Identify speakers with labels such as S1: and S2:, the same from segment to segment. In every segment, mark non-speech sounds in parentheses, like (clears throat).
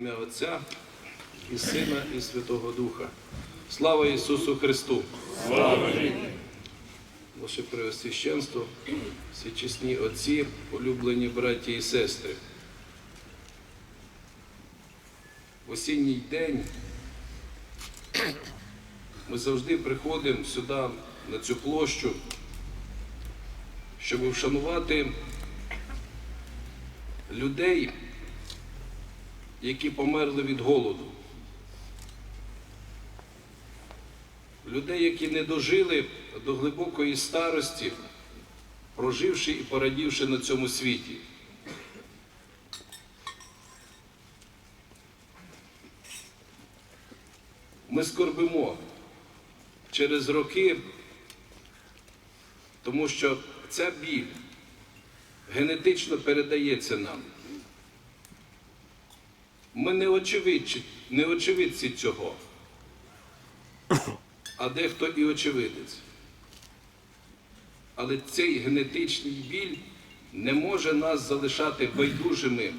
S1: Ім'я Отця і Сина, і Святого Духа. Слава Ісусу Христу! Слава! Ваше Преосвященство, всі чесні отці, улюблені браті і сестри. В осінній день ми завжди приходимо сюди, на цю площу, щоб вшанувати людей, які померли від голоду. Людей, які не дожили до глибокої старості, проживши і порадівши на цьому світі. Ми скорбимо через роки, тому що ця біль генетично передається нам. Ми не очевидці, не очевидці цього, а дехто і очевидець. Але цей генетичний біль не може нас залишати байдужими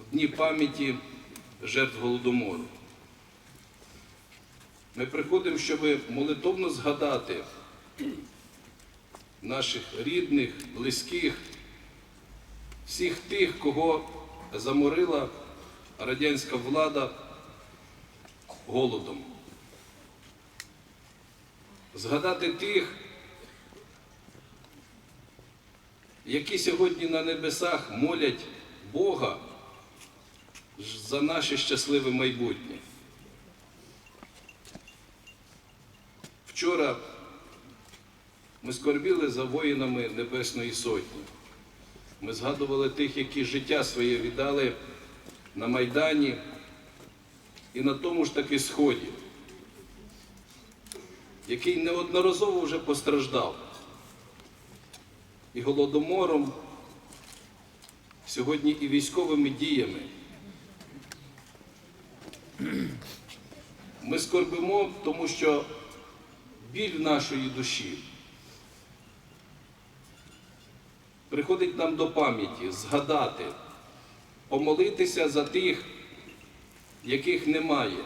S1: в дні пам'яті жертв голодомору. Ми приходимо, щоб молитовно згадати наших рідних, близьких, всіх тих, кого заморила радянська влада голодом. Згадати тих, які сьогодні на небесах молять Бога за наше щасливе майбутнє. Вчора ми скорбіли за воїнами Небесної Сотні. Ми згадували тих, які життя своє віддали на Майдані і на тому ж таки Сході, який неодноразово вже постраждав і голодомором, сьогодні і військовими діями. Ми скорбимо, тому що біль нашої душі приходить нам до пам'яті згадати помолитися за тих, яких немає,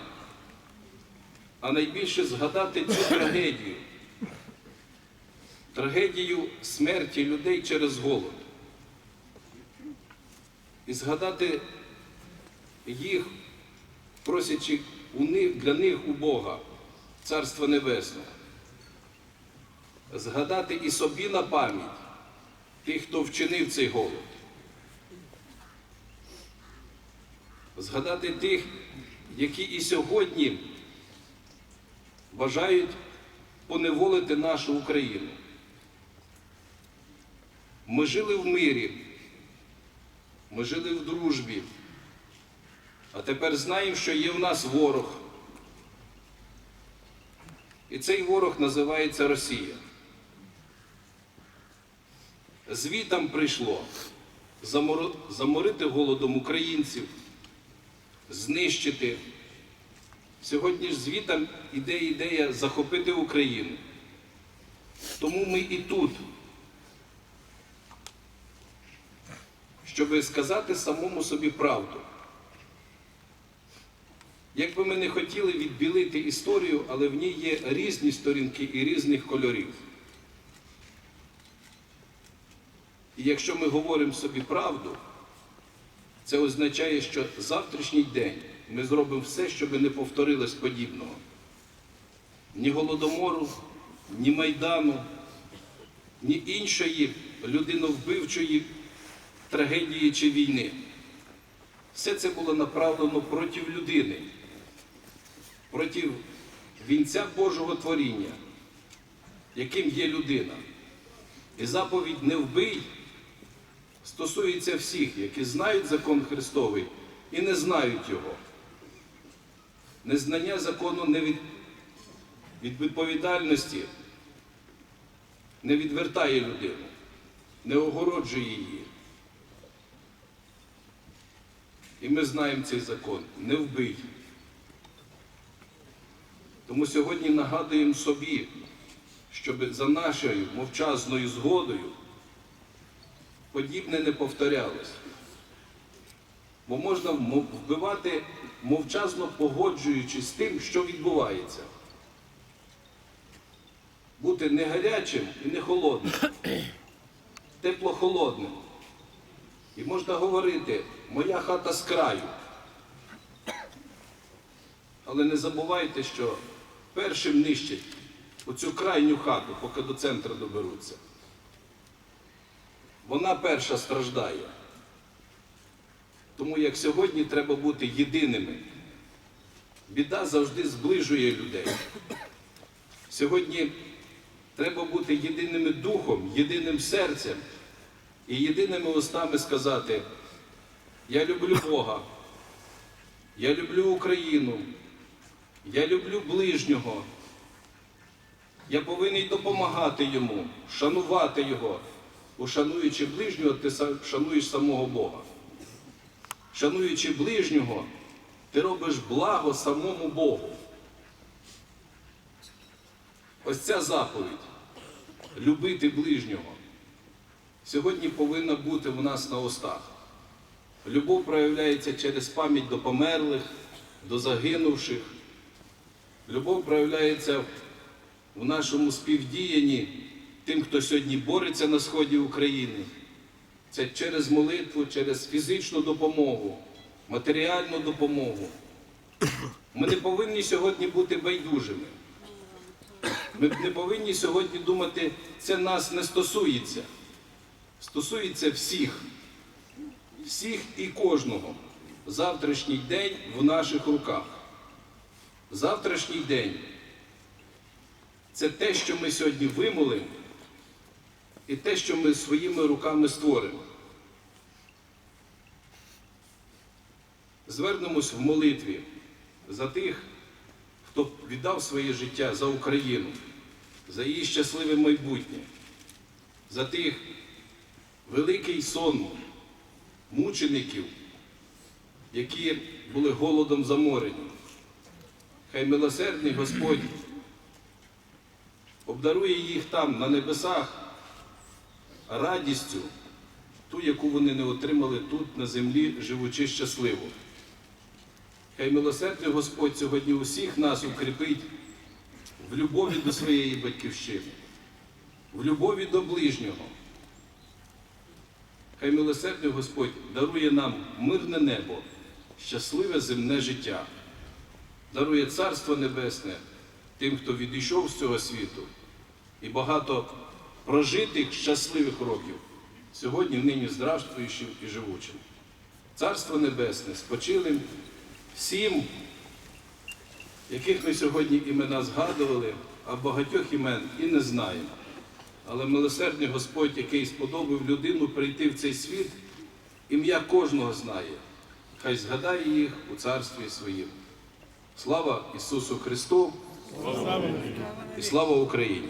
S1: а найбільше згадати цю трагедію, трагедію смерті людей через голод. І згадати їх, просячи для них у Бога, Царства Небесного. Згадати і собі на пам'ять тих, хто вчинив цей голод. Згадати тих, які і сьогодні бажають поневолити нашу Україну. Ми жили в мирі, ми жили в дружбі, а тепер знаємо, що є в нас ворог. І цей ворог називається Росія. Звітам прийшло заморити голодом українців знищити. Сьогодні ж звітам іде ідея захопити Україну. Тому ми і тут, щоб сказати самому собі правду. Як би ми не хотіли відбілити історію, але в ній є різні сторінки і різних кольорів. І якщо ми говоримо собі правду, це означає, що завтрашній день ми зробимо все, щоб не повторилось подібного. Ні голодомору, ні майдану, ні іншої людиновбивчої трагедії чи війни. Все це було направлено проти людини, проти вінця Божого творіння, яким є людина. І заповідь не вбий стосується всіх, які знають закон Христовий і не знають його. Незнання закону не від, від відповідальності не відвертає людину, не огороджує її. І ми знаємо цей закон не вбий. Тому сьогодні нагадуємо собі, щоб за нашою мовчазною згодою подібне не повторялось. Бо можна вбивати, мовчазно погоджуючись з тим, що відбувається. Бути не гарячим і не холодним, (clears throat) тепло-холодним. І можна говорити, моя хата з краю. Але не забувайте, що першим нищать оцю крайню хату, поки до центру доберуться. Вона перша страждає. Тому як сьогодні треба бути єдиними. Біда завжди зближує людей. Сьогодні треба бути єдиними духом, єдиним серцем і єдиними устами сказати: Я люблю Бога, я люблю Україну, я люблю ближнього. Я повинен допомагати йому, шанувати його. Бо шануючи ближнього, ти шануєш самого Бога. Шануючи ближнього, ти робиш благо самому Богу. Ось ця заповідь любити ближнього сьогодні повинна бути в нас на устах. Любов проявляється через пам'ять до померлих, до загинувших. Любов проявляється в нашому співдіянні тим, хто сьогодні бореться на сході України. Це через молитву, через фізичну допомогу, матеріальну допомогу. Ми не повинні сьогодні бути байдужими. Ми не повинні сьогодні думати, це нас не стосується. Стосується всіх, всіх і кожного. Завтрашній день в наших руках. Завтрашній день це те, що ми сьогодні вимолимо, і те, що ми своїми руками створимо. Звернемось в молитві за тих, хто віддав своє життя за Україну, за її щасливе майбутнє, за тих великий сон мучеників, які були голодом заморені. Хай милосердний Господь обдарує їх там, на небесах, радістю, ту, яку вони не отримали тут, на землі, живучи щасливо. Хай милосердний Господь сьогодні усіх нас укріпить в любові до своєї батьківщини, в любові до ближнього. Хай милосердний Господь дарує нам мирне небо, щасливе земне життя, дарує Царство Небесне тим, хто відійшов з цього світу, і багато прожитих щасливих років сьогодні нині здравствуючим і живучим. Царство Небесне спочилим всім, яких ми сьогодні імена згадували, а багатьох імен і не знаємо. Але милосердний Господь, який сподобав людину прийти в цей світ, ім'я кожного знає. Хай згадає їх у царстві своїм. Слава Ісусу Христу! І слава Україні!